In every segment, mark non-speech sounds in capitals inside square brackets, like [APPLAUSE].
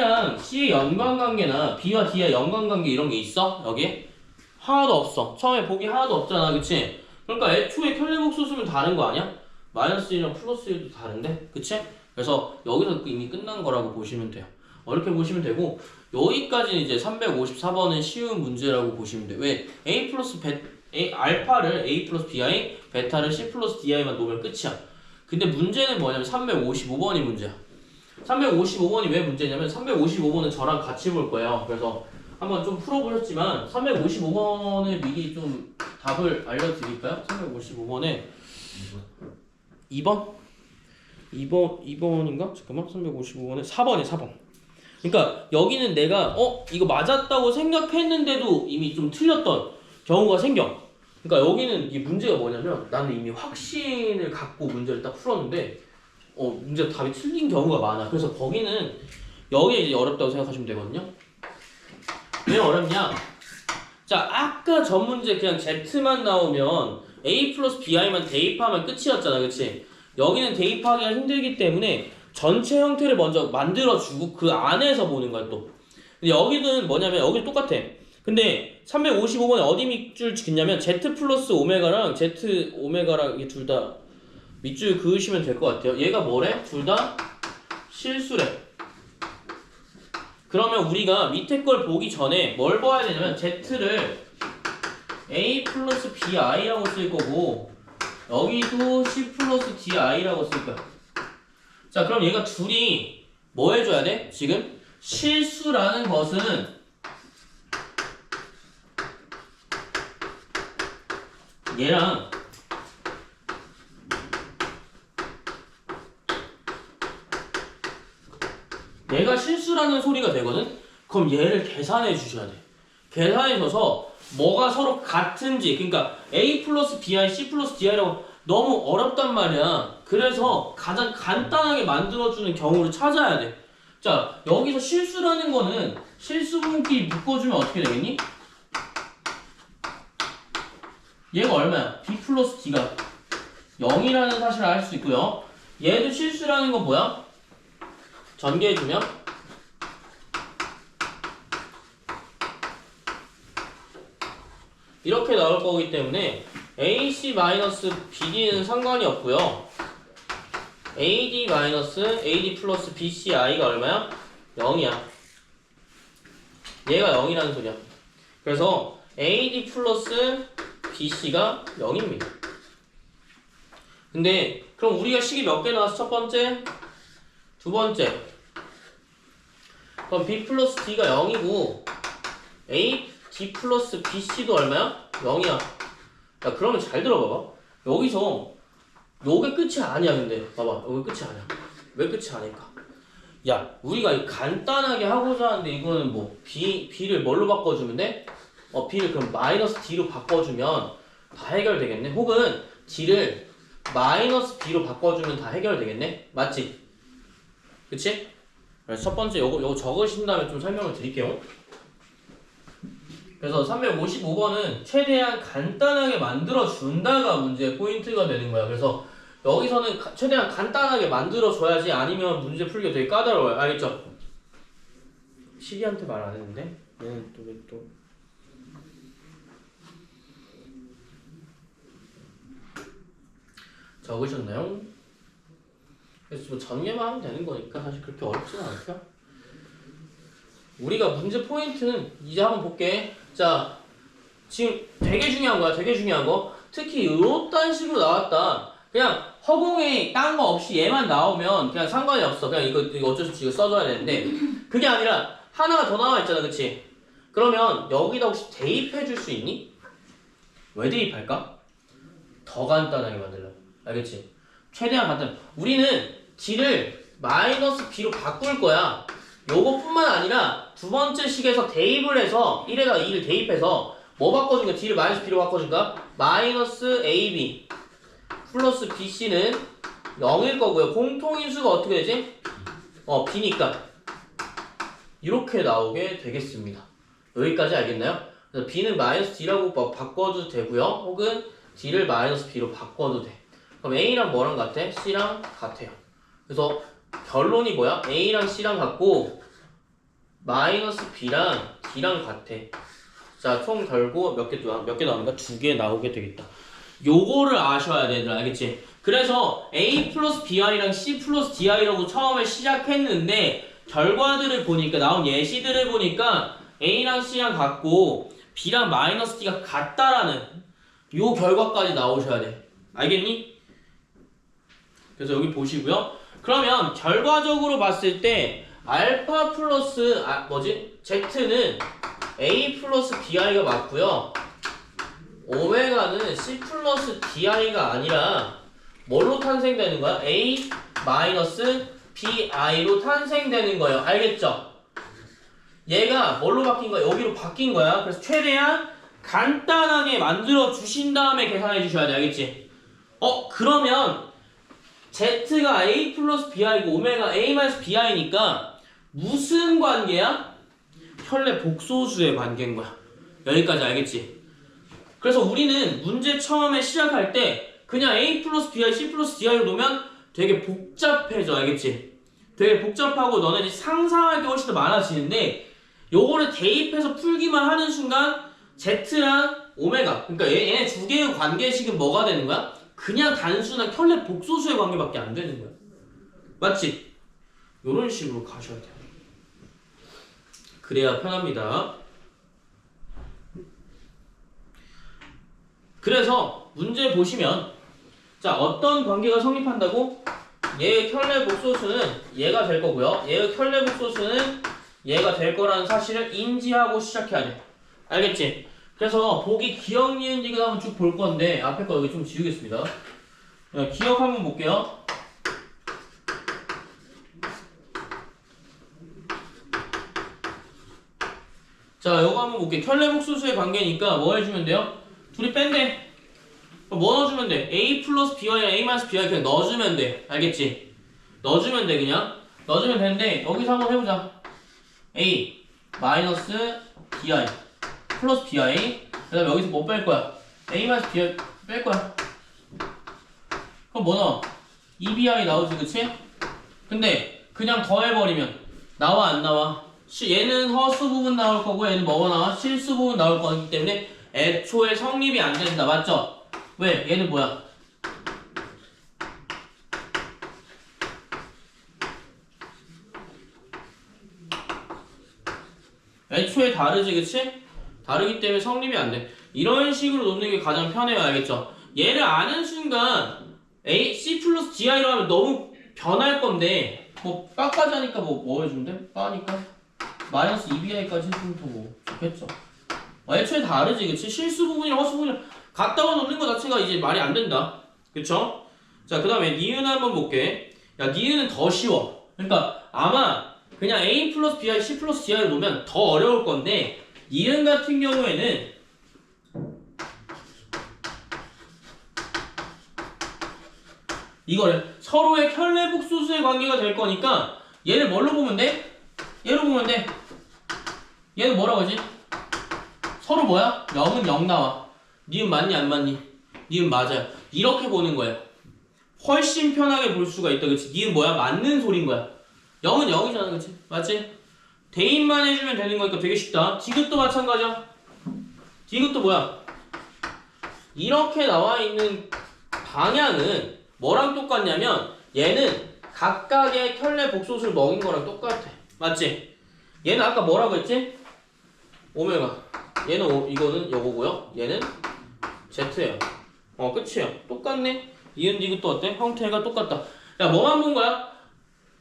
A랑 C의 연관관계나 B와 D의 연관관계 이런 게 있어? 여기? 하나도 없어. 처음에 보기 하나도 없잖아, 그치? 그러니까 애초에 켈레복수 쓰면 다른 거 아니야? 마이너스 1이랑 플러스 1도 다른데? 그치? 그래서 여기서 이미 끝난 거라고 보시면 돼요. 이렇게 보시면 되고 여기까지는 이제 354번은 쉬운 문제라고 보시면 돼요. 왜? A 플러스 베, A, 알파를 A 플러스 BI, 베타를 C 플러스 DI만 놓으면 끝이야. 근데 문제는 뭐냐면 355번이 문제야. 355번이 왜 문제냐면 355번은 저랑 같이 볼 거예요. 그래서 한번 좀 풀어보셨지만 355번을 미리 좀 답을 알려드릴까요? 355번에 2번? 2번, 2번인가? 잠깐만 355번에 4번이 4번 그러니까 여기는 내가 어? 이거 맞았다고 생각했는데도 이미 좀 틀렸던 경우가 생겨 그러니까 여기는 이 문제가 뭐냐면 나는 이미 확신을 갖고 문제를 딱 풀었는데 어 문제 답이 틀린 경우가 많아. 그래서 거기는 여기에 이제 어렵다고 생각하시면 되거든요. 왜 어렵냐? 자 아까 전 문제 그냥 Z만 나오면 A 플러스 BI만 대입하면 끝이었잖아 그치? 여기는 대입하기가 힘들기 때문에 전체 형태를 먼저 만들어주고 그 안에서 보는 거야 또. 근데 여기는 뭐냐면 여기 똑같아. 근데 355번에 어디 밑줄 짓냐면 Z 플러스 오메가랑 Z 오메가랑 이게 둘 다 밑줄 그으시면 될 것 같아요 얘가 뭐래? 둘 다 실수래 그러면 우리가 밑에 걸 보기 전에 뭘 봐야 되냐면 Z를 A 플러스 BI라고 쓸 거고 여기도 C 플러스 DI라고 쓸 거야 자 그럼 얘가 둘이 뭐 해줘야 돼? 지금 실수라는 것은 얘랑 얘가 실수라는 소리가 되거든? 그럼 얘를 계산해 주셔야 돼. 계산해 줘서 뭐가 서로 같은지, 그러니까 A 플러스 BI, C 플러스 DI라고 너무 어렵단 말이야. 그래서 가장 간단하게 만들어주는 경우를 찾아야 돼. 자, 여기서 실수라는 거는 실수분끼리 묶어주면 어떻게 되겠니? 얘가 얼마야? B 플러스 D가 0이라는 사실을 알 수 있고요. 얘도 실수라는 건 뭐야? 전개해주면 이렇게 나올 거기 때문에 AC-BD는 상관이 없고요. AD-AD 플러스 BCI가 얼마야? 0이야. 얘가 0이라는 소리야. 그래서 AD 플러스 BC가 0입니다. 근데 그럼 우리가 식이 몇 개 나왔어? 첫 번째, 두 번째. 그럼 B 플러스 D가 0이고 A, D 플러스 BC도 얼마야? 0이야. 야 그러면 잘 들어봐봐. 여기서 요게 끝이 아니야 근데 봐봐 여기 끝이 아니야. 왜 끝이 아닐까? 야 우리가 간단하게 하고자 하는데 이거는 뭐 B, B를 뭘로 바꿔주면 돼? 어 B를 그럼 마이너스 D로 바꿔주면 다 해결되겠네. 혹은 D를 마이너스 B로 바꿔주면 다 해결되겠네. 맞지? 그치? 그래서 첫 번째 요거, 요거 적으신 다음에 좀 설명을 드릴게요. 그래서 355번은 최대한 간단하게 만들어 준다가 문제의 포인트가 되는 거야. 그래서 여기서는 가- 최대한 간단하게 만들어 줘야지 아니면 문제 풀기가 되게 까다로워요. 알겠죠? 시리한테 말 안 했는데 얘는 또 왜 또? 적으셨나요? 그래서 뭐 전개만 하면 되는 거니까 사실 그렇게 어렵지는 않고요. 우리가 문제 포인트는 이제 한번 볼게. 자, 지금 되게 중요한 거야. 되게 중요한 거. 특히 요딴 식으로 나왔다. 그냥 허공에 딴 거 없이 얘만 나오면 그냥 상관이 없어. 그냥 이거, 이거 어쩔 수 없이 이거 써줘야 되는데 그게 아니라 하나가 더 나와 있잖아. 그치? 그러면 여기다 혹시 대입해 줄 수 있니? 왜 대입할까? 더 간단하게 만들려고. 알겠지? 최대한 간단. 우리는 D를 마이너스 B로 바꿀 거야. 요것뿐만 아니라 두 번째 식에서 대입을 해서 1에다 2를 대입해서 뭐 바꿔준가? D를 마이너스 B로 바꿔준가? 마이너스 AB 플러스 BC는 0일 거고요. 공통인수가 어떻게 되지? 어, B니까 이렇게 나오게 되겠습니다. 여기까지 알겠나요? 그래서 B는 마이너스 D라고 바- 바꿔도 되고요. 혹은 D를 마이너스 B로 바꿔도 돼. 그럼 A랑 뭐랑 같아? C랑 같아요. 그래서 결론이 뭐야? A랑 C랑 같고 마이너스 b랑 d랑 같아. 자, 총 결고 몇 개, 몇개 나오니까 두 개 나오게 되겠다. 요거를 아셔야 돼, 얘들아. 알겠지? 그래서 a 플러스 bi랑 c 플러스 di라고 처음에 시작했는데 결과들을 보니까 나온 예시들을 보니까 a랑 c랑 같고 b랑 마이너스 d가 같다라는 요 결과까지 나오셔야 돼. 알겠니? 그래서 여기 보시고요. 그러면 결과적으로 봤을 때 알파 플러스 아 뭐지? z는 a 플러스 bi가 맞고요. 오메가는 c 플러스 di가 아니라 뭘로 탄생되는 거야? a 마이너스 bi로 탄생되는 거예요. 알겠죠? 얘가 뭘로 바뀐 거야? 여기로 바뀐 거야. 그래서 최대한 간단하게 만들어 주신 다음에 계산해 주셔야 돼. 알겠지? 어, 그러면 z가 a 플러스 bi고 오메가 a 마이너스 bi니까 무슨 관계야? 혈내 복소수의 관계인 거야. 여기까지 알겠지? 그래서 우리는 문제 처음에 시작할 때 그냥 a 플러스 bi, c 플러스 di로 놓으면 되게 복잡해져. 알겠지? 되게 복잡하고 너네 상상할 게 훨씬 더 많아지는데 요거를 대입해서 풀기만 하는 순간 z랑 오메가 그러니까 얘, 얘네 두 개의 관계식은 뭐가 되는 거야? 그냥 단순한 혈내 복소수의 관계밖에 안 되는 거야. 맞지? 요런 식으로 가셔야 돼요. 그래야 편합니다. 그래서 문제 보시면 자 어떤 관계가 성립한다고? 얘의 혈내 복소수는 얘가 될 거고요. 얘의 혈내 복소수는 얘가 될 거라는 사실을 인지하고 시작해야 돼. 알겠지? 그래서 보기 기억 니은 지금 한번 쭉 볼 건데 앞에 거 여기 좀 지우겠습니다. 네, 기억 한번 볼게요. 자, 요거 한번 볼게요. 혈내복소수의 관계니까 뭐 해주면 돼요? 둘이 뺀대. 뭐 넣어주면 돼? A 플러스 B와 A 마이너스 B와 그냥 넣어주면 돼. 알겠지? 넣어주면 돼, 그냥. 넣어주면 되는데, 여기서 한번 해보자. A 마이너스 BI 플러스 BI 그 다음에 여기서 뭐 뺄 거야? A 마이너스 BI 뺄 거야. 그럼 뭐 넣어? EBI 나오지, 그치? 근데 그냥 더해버리면 나와 안 나와? 시- 얘는 허수 부분 나올 거고 얘는 뭐가 나와? 실수 부분 나올 거기 때문에 애초에 성립이 안 된다. 맞죠? 왜? 얘는 뭐야? 애초에 다르지, 그치? 다르기 때문에 성립이 안 돼. 이런 식으로 놓는 게 가장 편해요, 알겠죠? 얘를 아는 순간 A, C 플러스 GI로 하면 너무 변할 건데 뭐 빠까지 하니까 뭐, 뭐 해주면 돼? 빠니까? 마이너스 2BI까지 해주면 더 뭐 좋겠죠? 어, 애초에 다르지, 그치? 실수 부분이랑 허수 부분이랑 갖다가 놓는 거 자체가 이제 말이 안 된다. 그쵸? 자, 그 다음에 니은 한번 볼게. 야, 니은은 더 쉬워. 그러니까 아마 그냥 A 플러스 BI, C 플러스 GI로 놓으면 더 어려울 건데 니은 같은 경우에는 이거를 서로의 혈내복소수의 관계가 될 거니까 얘를 뭘로 보면 돼? 얘로 보면 돼. 얘는 뭐라고 하지? 서로 뭐야? 0은 0 나와. 니은 맞니 안 맞니? 니은 맞아요. 이렇게 보는 거예요. 훨씬 편하게 볼 수가 있다. 그치? 니은 뭐야? 맞는 소린 거야. 0은 0이잖아. 그치? 맞지? 대입만 해주면 되는 거니까 되게 쉽다. 디귿도 마찬가지야. 디귿도 뭐야? 이렇게 나와 있는 방향은 뭐랑 똑같냐면 얘는 각각의 혈내 복소수를 먹인 거랑 똑같아. 맞지? 얘는 아까 뭐라고 했지? 오메가. 얘는 오, 이거는 요거고요. 얘는 Z예요. 어, 끝이에요. 똑같네. 이은 디귿도 어때? 형태가 똑같다. 야, 뭐만 본 거야?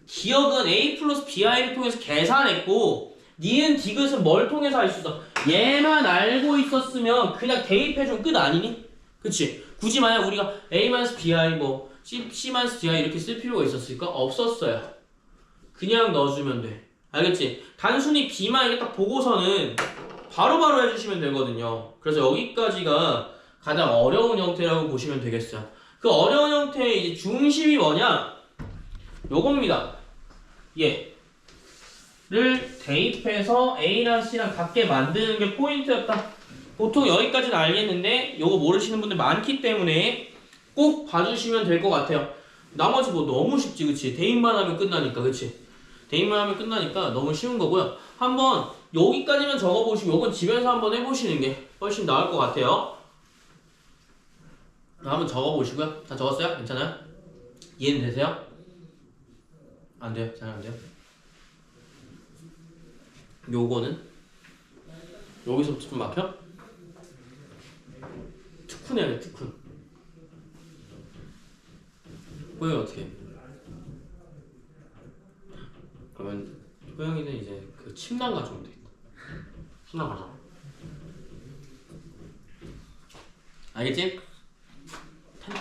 기억은 A 플러스 BI를 통해서 계산했고 니은 디귿은 뭘 통해서 알 수 있어? 얘만 알고 있었으면 그냥 대입해주면 끝 아니니? 그치? 굳이 만약 우리가 A-BI 뭐 C, C-DI 이렇게 쓸 필요가 있었을까? 없었어요. 그냥 넣어주면 돼. 알겠지? 단순히 B만 이렇게 딱 보고서는 바로 바로 해주시면 되거든요. 그래서 여기까지가 가장 어려운 형태라고 보시면 되겠어요. 그 어려운 형태의 이제 중심이 뭐냐? 요겁니다. 예. 를 대입해서 A랑 C랑 같게 만드는 게 포인트였다. 보통 여기까지는 알겠는데 요거 모르시는 분들 많기 때문에 꼭 봐주시면 될 것 같아요. 나머지 뭐 너무 쉽지 그치? 대입만 하면 끝나니까 그치? 대입만 하면 끝나니까 너무 쉬운 거고요. 한번 여기까지만 적어보시고 요건 집에서 한번 해보시는 게 훨씬 나을 것 같아요. 한번 적어보시고요. 다 적었어요? 괜찮아요? 이해는 되세요? 안 돼요? 잘 안 돼요? 요거는 여기서부터 좀 막혀? 특훈 해야 돼 특훈 호영이 어떻게 해? 그러면 호영이는 이제 그 침낭 가져오면 되겠다 침낭 가져 알겠지? 텐트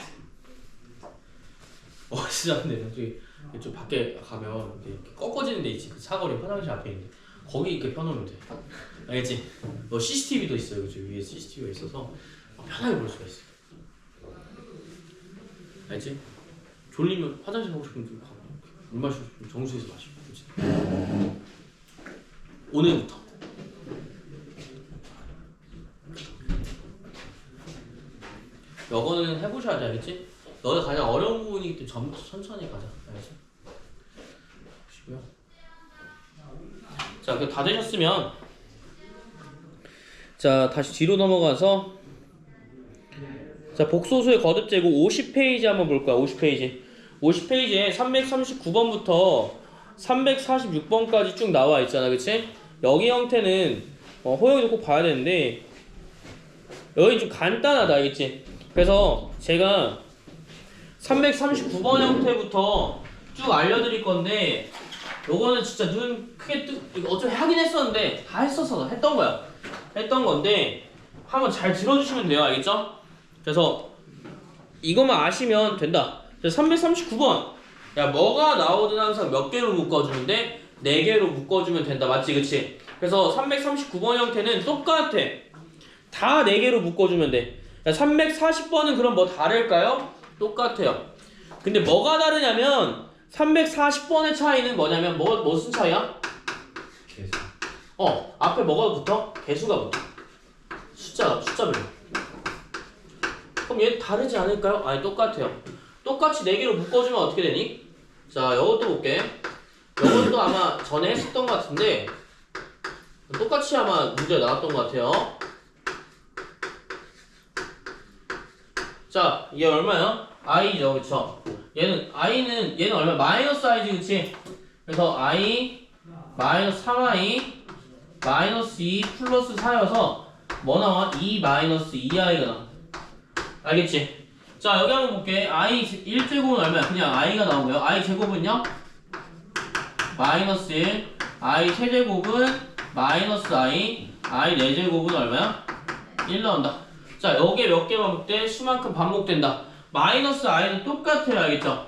어 [LAUGHS] 진짜 근데 저기 좀 밖에 가면 이렇게 꺾어지는 데 있지 그 사거리 화장실 앞에 있는데 거기 이렇게 펴놓으면 돼 알겠지? 너 CCTV도 있어요 그죠? 위에 CCTV가 있어서 편하게 볼 수가 있어 알지? 졸리면 화장실 가고 싶으면 좀 가고 물 마시고 싶으면 정수에서 마시고 그치? 오늘부터 이거는 해보셔야 지 알겠지? 너가 가장 어려운 부분이기 때문에 전부터 천천히 가자 알겠지? 보시고요 자, 그 다 되셨으면 자 다시 뒤로 넘어가서 자 복소수의 거듭 제곱 50페이지 한번 볼 거야 50페이지 50페이지에 339번부터 346번까지 쭉 나와 있잖아 그치? 여기 형태는 어, 호영이도 꼭 봐야 되는데 여기 좀 간단하다 알겠지? 그래서 제가 339번 형태부터 쭉 알려드릴 건데 요거는 진짜 눈 크게 뜨 어차피 하긴 했었는데 다 했었어 했던 거야 했던 건데 한번 잘 들어주시면 돼요 알겠죠? 그래서 이것만 아시면 된다. 339번. 야, 뭐가 나오든 항상 몇 개로 묶어주는데 네 개로 묶어주면 된다. 맞지, 그치? 그래서 339번 형태는 똑같아. 다네 개로 묶어주면 돼. 야, 340번은 그럼 뭐 다를까요? 똑같아요. 근데 뭐가 다르냐면 340번의 차이는 뭐냐면 뭐 무슨 차이야? 계속 어, 앞에 뭐가 붙어? 개수가 붙어. 숫자, 숫자별로. 그럼 얘 다르지 않을까요? 아니, 똑같아요. 똑같이 4개로 묶어주면 어떻게 되니? 자, 이것도 볼게. 이것도 [COUGHS] 아마 전에 했었던 것 같은데, 똑같이 아마 문제 나왔던 것 같아요. 자, 얘 얼마야? I죠, 그쵸? 얘는, i는, 얘는 얼마? 마이너스 i지, 그치? 그래서 i, 마이너스 3i, 마이너스 2 플러스 4여서 뭐 나와? 2 마이너스 2i가 나와. 알겠지? 자 여기 한번 볼게. i 1제곱은 얼마야? 그냥 i가 나오고요. i 제곱은요? 마이너스 1 i 세제곱은 마이너스 i i 4제곱은 얼마야? 1 나온다. 자 여기에 몇 개 반복돼? 수만큼 반복된다. 마이너스 i는 똑같아요. 알겠죠?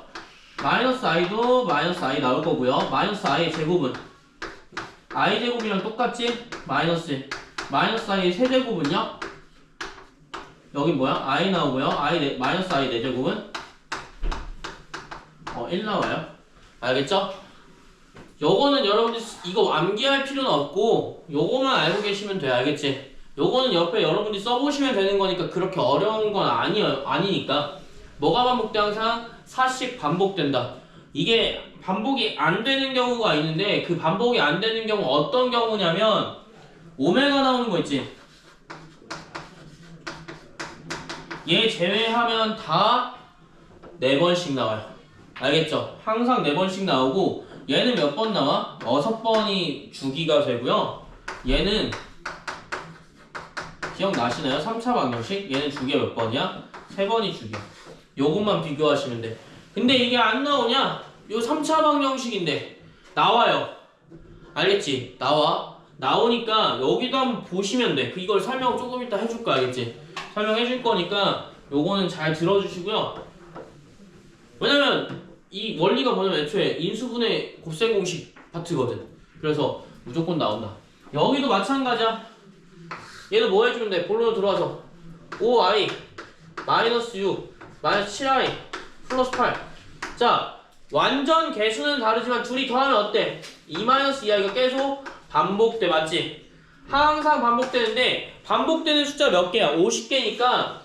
마이너스 i도 마이너스 i 나올 거고요. 마이너스 i의 제곱은 i 제곱이랑 똑같지? 마이너스 1. 마이너스 i의 세제곱은요? 여기 뭐야? i 나오고요. i 네, 마이너스 i 4제곱은 어, 1 나와요. 알겠죠? 요거는 여러분들 이거 암기할 필요는 없고 요거만 알고 계시면 돼요. 알겠지? 요거는 옆에 여러분들이 써보시면 되는 거니까 그렇게 어려운 건 아니, 아니니까 뭐가 반복돼 항상 4씩 반복된다. 이게 반복이 안 되는 경우가 있는데 그 반복이 안 되는 경우 어떤 경우냐면 오메가 나오는 거 있지? 얘 제외하면 다 4번씩 나와요. 알겠죠? 항상 4번씩 나오고 얘는 몇 번 나와? 6번이 주기가 되고요. 얘는 기억나시나요? 3차 방정식? 얘는 주기가 몇 번이야? 3번이 주기야. 요것만 비교하시면 돼. 근데 이게 안 나오냐? 요 3차 방정식인데 나와요. 알겠지? 나와. 나오니까 여기도 한번 보시면 돼. 그 이걸 설명 조금 이따 해줄 거 알겠지? 설명해 줄 거니까 요거는 잘 들어주시고요. 왜냐면 이 원리가 뭐냐면 애초에 인수분해 곱셈 공식 파트거든. 그래서 무조건 나온다. 여기도 마찬가지야. 얘는 뭐 해주면 돼? 본론으로 들어와서 5i 마이너스 6 마이너스 7i 플러스 8. 자 완전 개수는 다르지만 둘이 더하면 어때? 2 마이너스 2i가 계속 반복돼 맞지? 항상 반복되는데 반복되는 숫자 몇 개야? 50개니까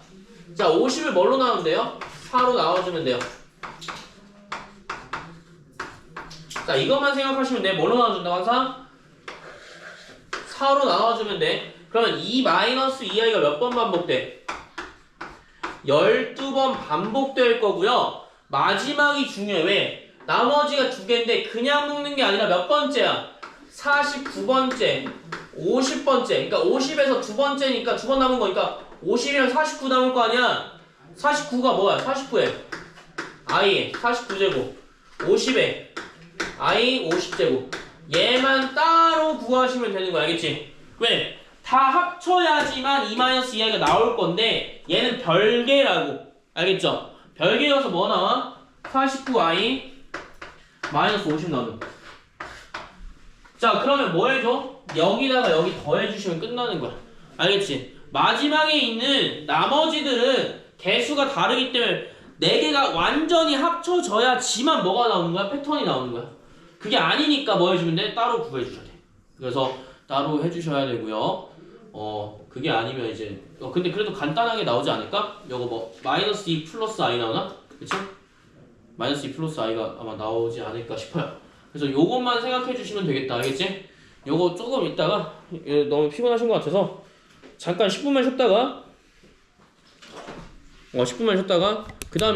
자 50을 뭘로 나오면 돼요? 4로 나와주면 돼요 자 이것만 생각하시면 돼 뭘로 나눠준다고 항상 4로 나눠주면 돼 그러면 2 마이너스 2i가 몇 번 반복돼? 12번 반복될 거고요. 마지막이 중요해. 왜? 나머지가 두 개인데 그냥 묶는 게 아니라 몇 번째야? 49번째 50번째. 그러니까 50에서 두 번째니까 두 번 남은 거니까 50이면 49 남을 거 아니야? 49가 뭐야? 49에. i 49제곱. 50에. i 50제곱. 얘만 따로 구하시면 되는 거야. 알겠지? 왜? 다 합쳐야지만 2-2i가 나올 건데 얘는 별개라고 알겠죠? 별개여서 뭐 나와? 49i 마이너스 50 나오는 자 그러면 뭐 해줘? 여기다가 여기 더해주시면 끝나는 거야 알겠지? 마지막에 있는 나머지들은 개수가 다르기 때문에 4개가 완전히 합쳐져야지만 뭐가 나오는 거야? 패턴이 나오는 거야 그게 아니니까 뭐 해주면 돼? 따로 구해주셔야 돼 그래서 따로 해주셔야 되고요 어 그게 아니면 이제 어 근데 그래도 간단하게 나오지 않을까? 요거 뭐 마이너스 2 플러스 i 나오나? 그치? 마이너스 2 플러스 i가 아마 나오지 않을까 싶어요 그래서 요것만 생각해 주시면 되겠다 알겠지? 요거 조금 있다가 예, 너무 피곤하신 것 같아서 잠깐 10분만 쉬었다가 어 10분만 쉬었다가